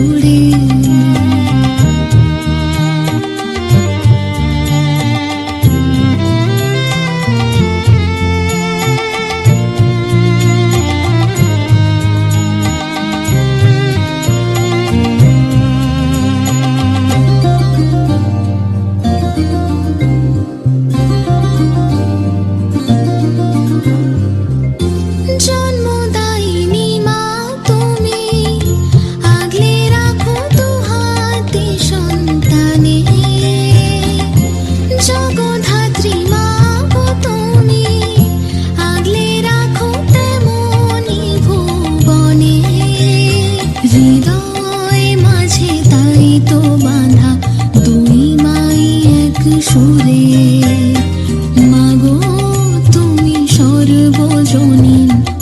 努力 chonin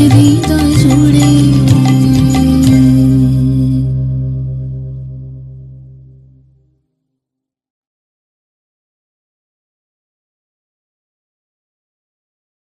হৃদয় জুড়ে।